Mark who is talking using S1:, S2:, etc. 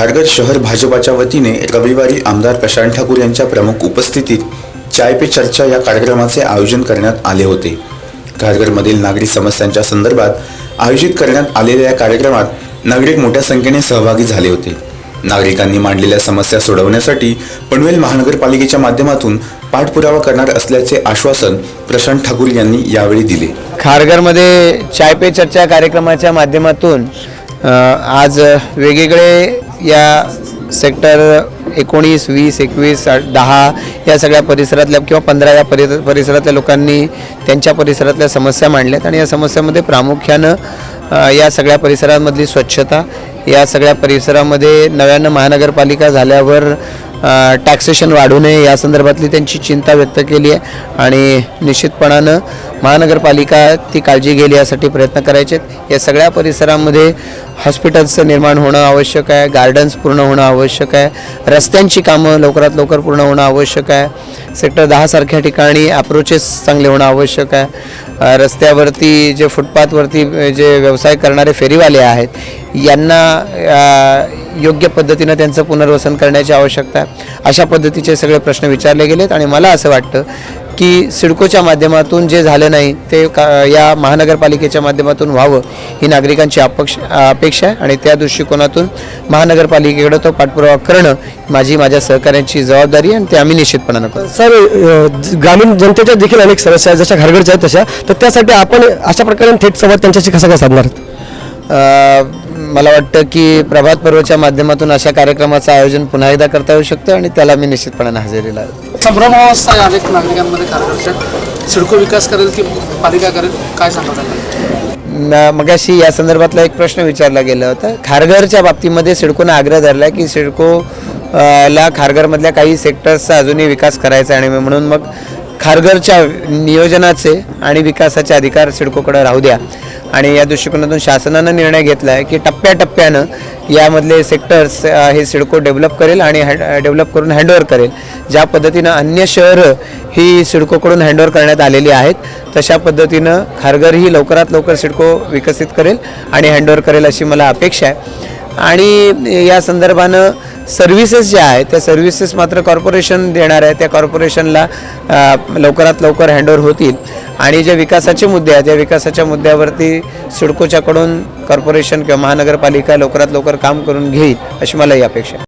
S1: खारघर शहर भाजपाच्या वतीने रविवारी आमदार प्रशांत ठाकूर यांच्या प्रमुख उपस्थितीत चाय पे चर्चा या कार्यक्रमाचे आयोजन करण्यात आले होते. खारघरमधील नागरिक समस्यांच्या संदर्भात आयोजित करण्यात आलेल्या या कार्यक्रमात नागरिक मोठ्या संख्येने सहभागी झाले होते. नागरिकांनी मांडलेल्या समस्या सोडवण्यासाठी पनवेल महानगरपालिकेच्या माध्यमातून पाठपुरावा करणार असल्याचे आश्वासन प्रशांत ठाकूर यांनी यावेळी दिले.
S2: खारघरमध्ये चाय पे चर्चा कार्यक्रमाच्या माध्यमातून आज वेगवेगळे या सेक्टर एकोणीस वीस एकवीस दहा या सगळ्या परिसरातल्या किंवा पंधरा या परि परिसरातल्या लोकांनी त्यांच्या परिसरातल्या समस्या मांडल्यात आणि या समस्यामध्ये प्रामुख्यानं या सगळ्या परिसरांमधली स्वच्छता या सगळ्या परिसरामध्ये नव्यानं महानगरपालिका झाल्यावर टॅक्सेशन वाढू नये या संदर्भातली त्यांची चिंता व्यक्त केली आहे. आणि निश्चितपणानं महानगरपालिका ती काळजी घेईल यासाठी प्रयत्न करायचे आहेत. या सगळ्या परिसरामध्ये हॉस्पिटल्सचं निर्माण होणं आवश्यक आहे गार्डन्स पूर्ण होणं आवश्यक आहे रस्त्यांची कामं लवकरात लवकर पूर्ण होणं आवश्यक आहे सेक्टर दहासारख्या ठिकाणी अप्रोचेस चांगले होणं आवश्यक आहे. रस्त्यावरती जे फुटपाथवरती जे व्यवसाय करणारे फेरीवाले आहेत यांना योग्य पद्धतीनं त्यांचं पुनर्वसन करण्याची आवश्यकता आहे. अशा पद्धतीचे सगळे प्रश्न विचारले गेलेत आणि मला असं वाटतं की सिडकोच्या माध्यमातून जे झालं नाही ते का या महानगरपालिकेच्या माध्यमातून व्हावं ही नागरिकांची अपक्ष अपेक्षा आहे आणि त्या दृष्टिकोनातून महानगरपालिकेकडे तो पाठपुरावा करणं माझी माझ्या सहकाऱ्यांची जबाबदारी आणि ते आम्ही निश्चितपणानं करू.
S3: सर ग्रामीण जनतेच्या देखील अनेक समस्या आहेत जशा घरगडच्या आहेत तशा. तर त्यासाठी आपण अशा प्रकारे थेट संवाद त्यांच्याशी कसा काय साधणार?
S2: मला वाटतं की प्रभात पर्वच्या माध्यमातून अशा कार्यक्रमाचं आयोजन पुन्हा एकदा करता येऊ शकतं आणि त्याला मी निश्चितपणानं हजेरी लावेल
S4: संभ्रमावस्था आहे अनेक नागरिकांमध्ये सिडको विकास करेल की पालिका करेल? काय सांगता त्यांना?
S2: म- मगाशी या संदर्भातला एक प्रश्न विचारला गेला होता. खारघरच्या बाबतीमध्ये सिडकोनं आग्रह धरला की सिडको ला खारघरमधल्या काही सेक्टर्सचा अजूनही विकास करायचा आहे आणि म्हणून मग खारघरच्या नियोजनाचे आणि विकासाचे अधिकार सिडकोकडे राहू द्या. आणि या दृष्टिकोनातून शासनानं निर्णय घेतला आहे की टप्प्याटप्प्यानं यामधले सेक्टर्स हे सिडको डेव्हलप करेल आणि हॅ डेव्हलप करून हँडओव्हर करेल. ज्या पद्धतीनं अन्य शहरं ही सिडकोकडून हँडओव्हर करण्यात आलेली आहेत तशा पद्धतीनं खारघर ही लवकरात लवकर सिडको विकसित करेल आणि हँडओव्हर करेल अशी मला अपेक्षा आहे. आणि या संदर्भानं सर्व्हिसेस ज्या आहेत त्या सर्व्हिसेस मात्र कॉर्पोरेशन देणार आहे त्या कॉर्पोरेशनला लवकरात लवकर हँडओव्हर होतील. आणि जे विकासाचे मुद्दे आहेत त्या विकासाच्या मुद्द्यावरती सिडकोच्याकडून कॉर्पोरेशन किंवा महानगरपालिका लवकरात लवकर काम करून घेईल अशी मलाही अपेक्षा आहे.